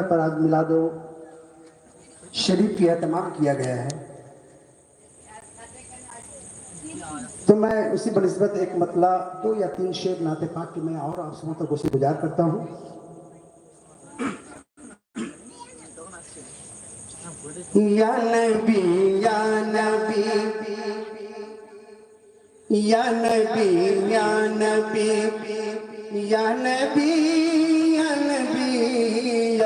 पर आज मिलादो शरीफ की एहतमाम किया गया है। तो मैं उसी बनस्बत एक मतला, दो या तीन शेर नाते पाक के मैं और आप समों तक उसे गुजार करता हूँ। या नबी या नबी या नबी या नबी या नबी।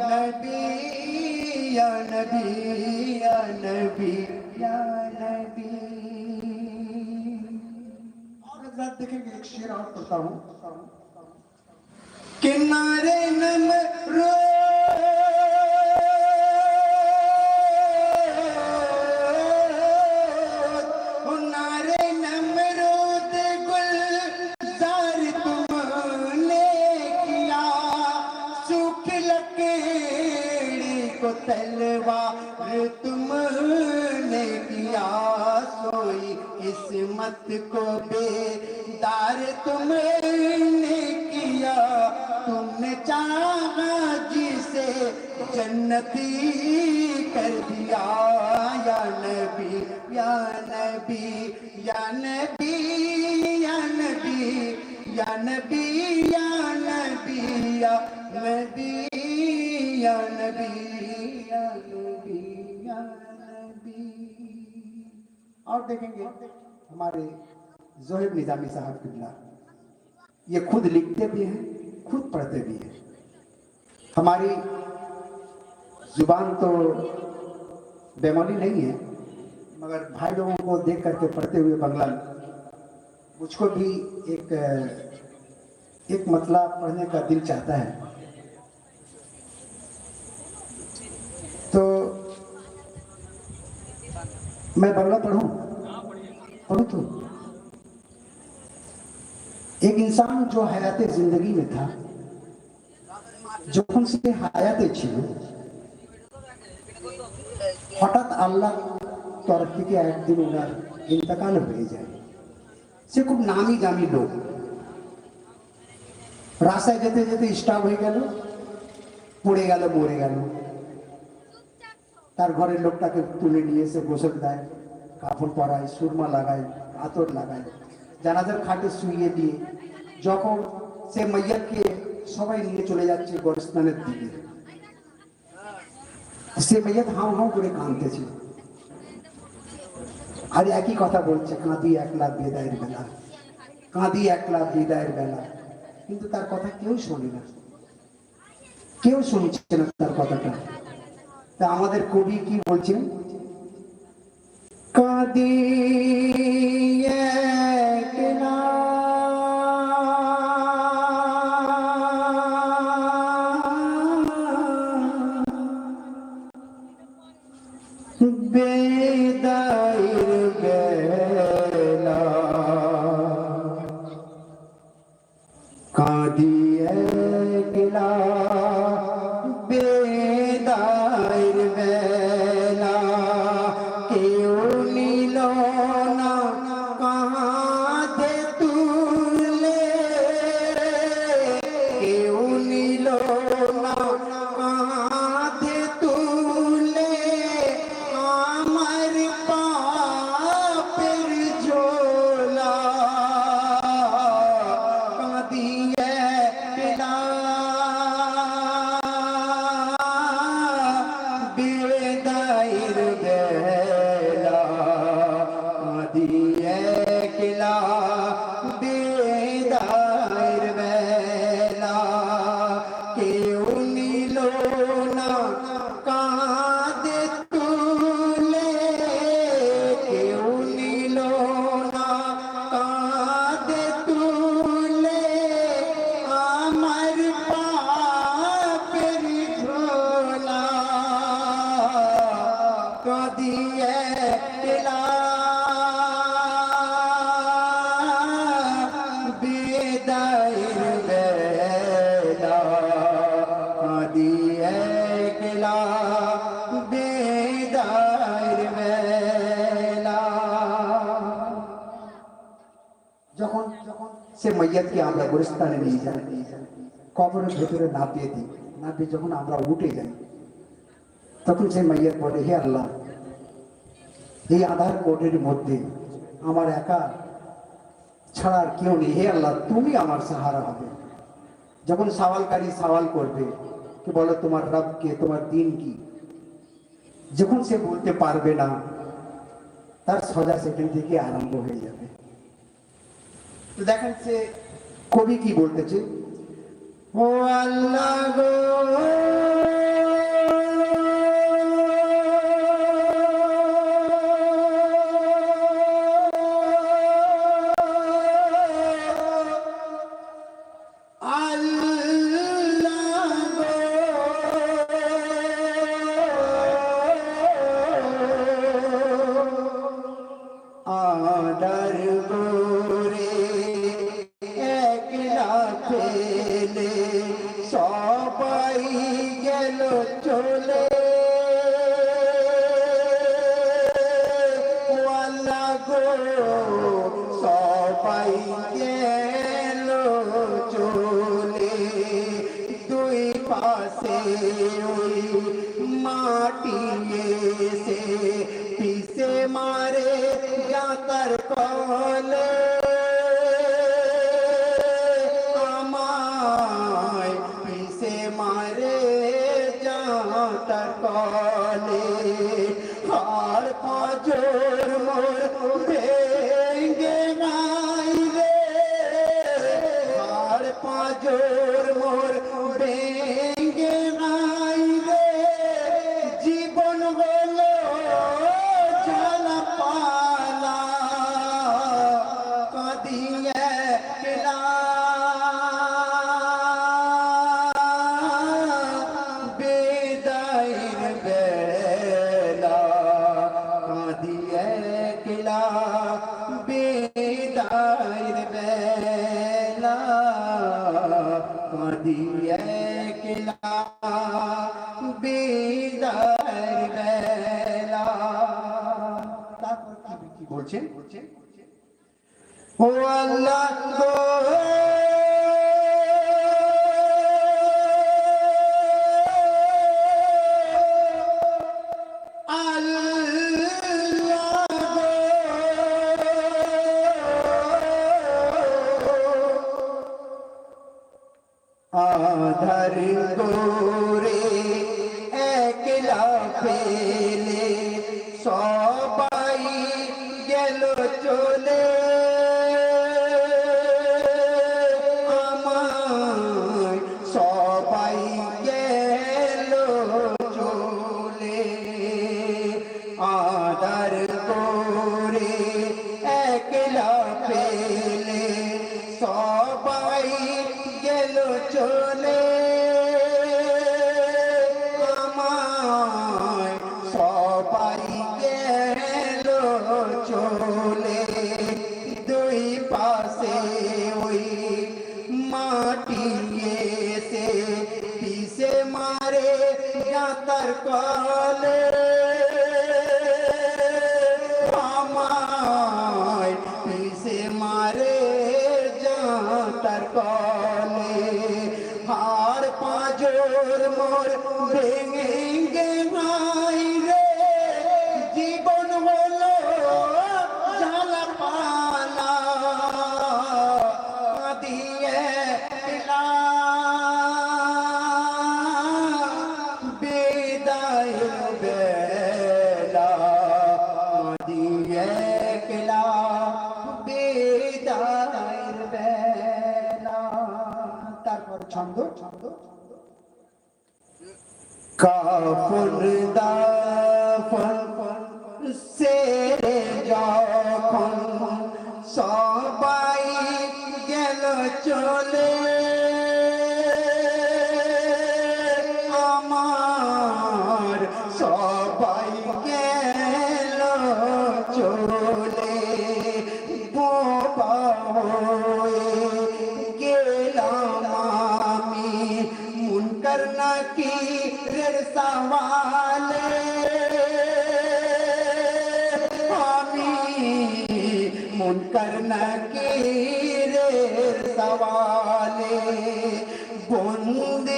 नबी, या नबी या नबी या नबी। और हज़रत देखेंगे, एक शेर और पढ़ता हूँ। किनारे नमरो किस्मत को बेदार तुमने किया। तुमने चाहा जिसे जन्नती कर दिया। या नबी या नबी या नबी या नबी या नबी या नबी या नबी या नबी या नबी। और देखेंगे हमारे जोहेब निजामी साहब किबला ये खुद लिखते भी हैं, खुद पढ़ते भी हैं। हमारी ज़ुबान तो बेमौली नहीं है, मगर भाई लोगों को देख करके पढ़ते हुए बंगला मुझको भी एक एक मतला पढ़ने का दिल चाहता है। मैं बंगला पढ़ूं पढ़ू तो एक इंसान जो हयात जिंदगी में था যখন সে হায়াতে ছিল হঠাৎ আল্লাহ তরফ থেকে একদিন ওনার ইন্তকাল হয়ে যায় সে খুব নামি দামি লোক রাস্তায় যেতে যেতে স্টাফ হয়ে গেল পড়ে গেল মরে গেল তার ঘরের লোকটাকে তুলে নিয়ে এসে গোসল দেয়, কাপড় পরায়, সুরমা লাগায়, আতর লাগায়, জানাজার খাটে শুইয়ে দিয়ে যখন সে মাইয়াকে সবাই নিয়ে চলে যাচ্ছে গোরস্থানের দিকে। সে মাইয়াত হাও হাউ করে কাঁদতেছে। আর একই কথা বলছে, কাঁদি একলা বেদায়ের বেলা, কাঁদি একলা বিদায়ের বেলা। কিন্তু তার কথা কেউ শোনে না। কেউ শুনছে না তার কথাটা। তা আমাদের কবি কি বলছেন? কাঁদি যখন সে মাইয়াতকে আমরা গোরস্থানে নিয়ে যাই, কবরের ভেতরে নাপিয়ে দিই, নাপিয়ে যখন আমরা উঠে যাই, তখন সে মাইয়াত বলে, হে আল্লাহ, এই আধার কোটের মধ্যে আমার একা ছাড়া কেউ নেই। হে আল্লাহ, তুমি আমার সাহারা হবে। যখন সওয়ালকারী সওয়াল করবে, কি বলো, তোমার রব কে, তোমার দিন কি? যখন সে বলতে পারবে না, তার সজা সেখান থেকে আরম্ভ হয়ে যাবে। তো দেখা যাচ্ছে কবি কি বলতেছে ও আল্লাহ সবাই গেল চলে দুই পাশে ওই মাটি আল্লাহ কলে আর পাঁচর মোর ভেঙে গে ভাই দাফন সেরে যখন সবাই গেল চলে সওয়ালে বন্দিগারে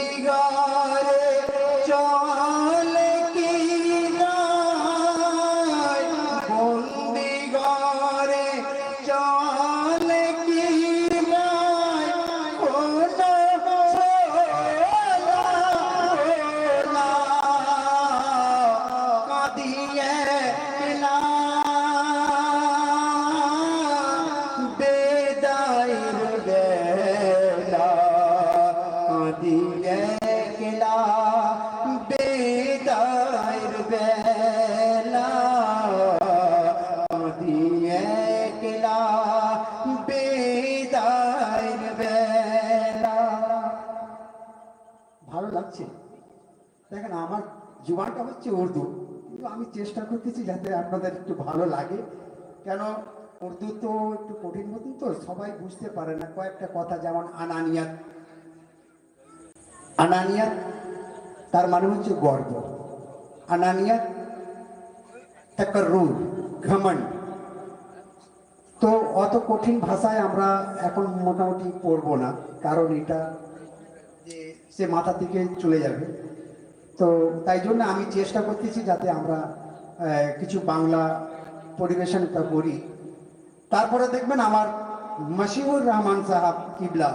জুবানটা হচ্ছে উর্দু। কিন্তু আমি চেষ্টা করতেছি যাতে আপনাদের একটু ভালো লাগে। কেন? উর্দু তো একটু কঠিন মতন তো, সবাই বুঝতে পারে না। কয়েকটা কথা যেমন আনানিয়াত। আনানিয়াত, তার মানে হচ্ছে গর্ব। আনানিয়াত তাকাররুর ঘমন্ড তো অত কঠিন ভাষায় আমরা এখন মোটামুটি পড়ব না, কারণ এটা যে সে মাথা থেকে চলে যাবে। তো তাই জন্য আমি চেষ্টা করতেছি যাতে আমরা কিছু বাংলা পরিবেশনটা করি। তারপরে দেখবেন আমার মাসিউর রহমান সাহাব কিবলা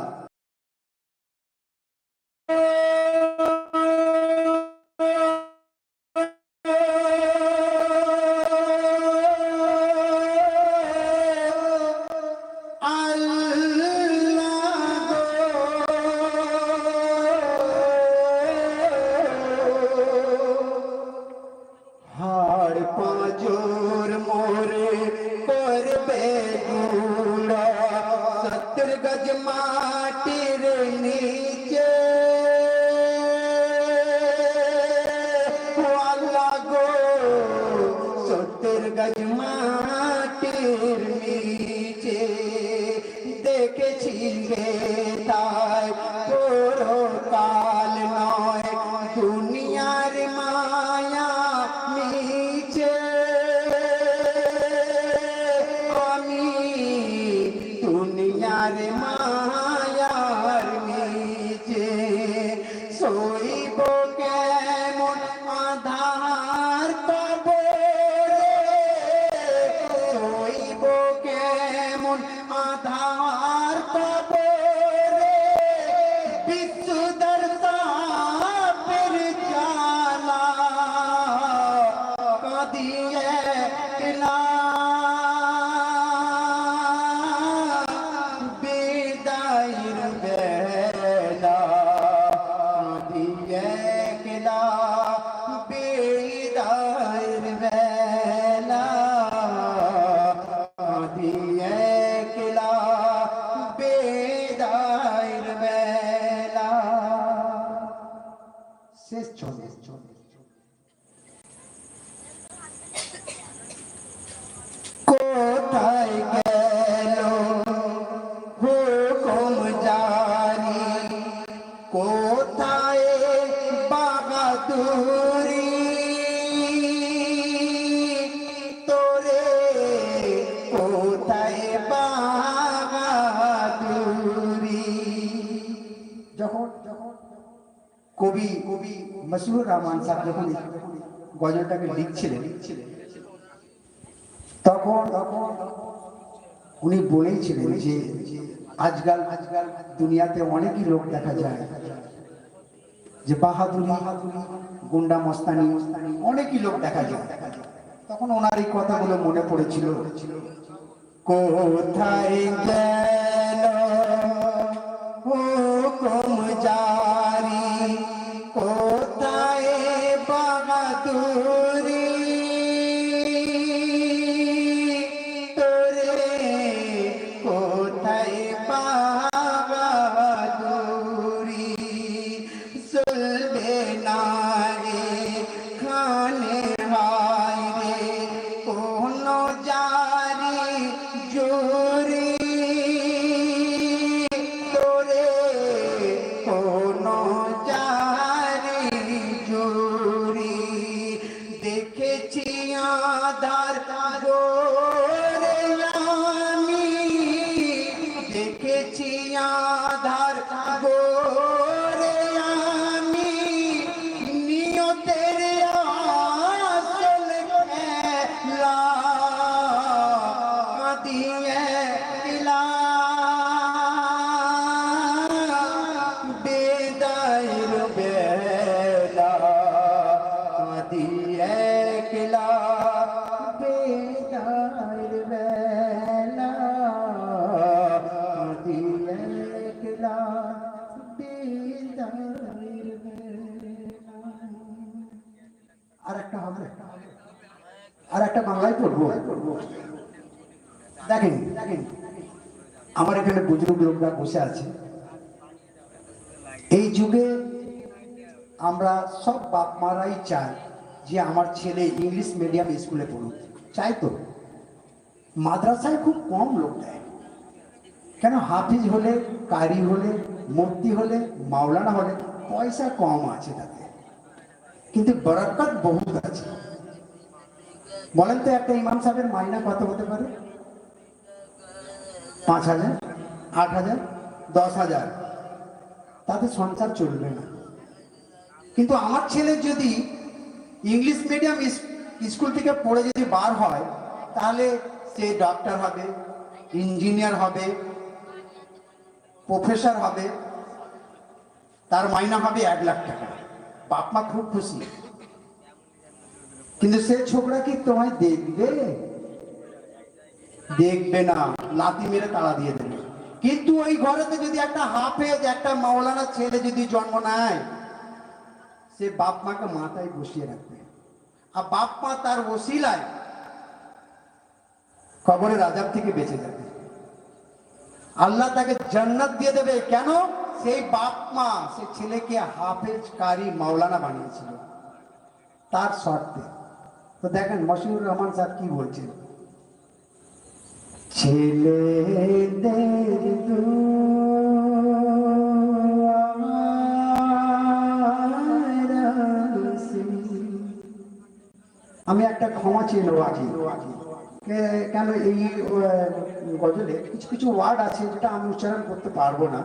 হাড় পাঁজর মোরে করবে সত্তর গজ মাটির কবি কবি মশহুর রহমান সাহেব যখন গজলটাকে লিখছিলেন, তখন তখন উনি বলেইছিলেন যে, আজকাল আজকাল দুনিয়াতে অনেকই লোক দেখা যায় যে বাহাদুরি, গুন্ডা মস্তানি, অনেকই লোক দেখা যায়। তখন ওনার এই কথাগুলো মনে পড়েছিল, কোথায় গেল হুকুম বাংলায় দেখেন, আমার এখানে বুজুর্গ লোকরা বসে আছে। এই যুগে আমরা সব বাপ মারাই চাই যে আমার ছেলে ইংলিশ মিডিয়াম স্কুলে পড়ুক। চাই তো। মাদ্রাসায় খুব কম লোক দেয়। কেন? হাফিজ হলে, কারি হলে মূর্তি হলে, মাওলানা হলে পয়সা কম আছে তাতে। কিন্তু বরকত বহুত আছে। বলেন তো একটা ইমাম সাহেবের মাইনা কত হতে পারে? পাঁচ হাজার, আট হাজার, দশ হাজার। তাতে সংসার চলবে না। কিন্তু আমার ছেলে যদি ইংলিশ মিডিয়াম স্কুল থেকে পড়ে যদি বার হয়, তাহলে সে ডক্টর হবে ইঞ্জিনিয়ার হবে প্রফেসর হবে। তার মাইনা হবে এক লাখ টাকা। বাপ মা খুব খুশি। কিন্তু সে ছোকরা কি তোমায় দেখবে। দেখবে না লাতি মেরে তাড়া দিয়ে দেবে। কিন্তু ওই ঘরেতে যদি একটা হাফেজ, একটা মাওলানা ছেলে যদি জন্ম নেয়, সে বাপ মাকে মাথায় বসিয়ে রাখবে। আর বাপ মা তার ওসিলায় কবরের রাজার থেকে বেঁচে যাবে। আল্লাহ তাকে জান্নাত দিয়ে দেবে। কেন? সেই বাপ মা সে ছেলেকে হাফেজ, কারি, মাওলানা বানিয়েছিল। তার শর্তে। তো দেখেন মশিউর রহমান স্যার কি বলছেন? ছেলেদের আমি একটা ক্ষমা চেয়ে নেব আজকে কেন এই গজলে কিছু কিছু ওয়ার্ড আছে যেটা আমি উচ্চারণ করতে পারব না।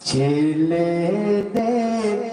ছেলে ছেলেদের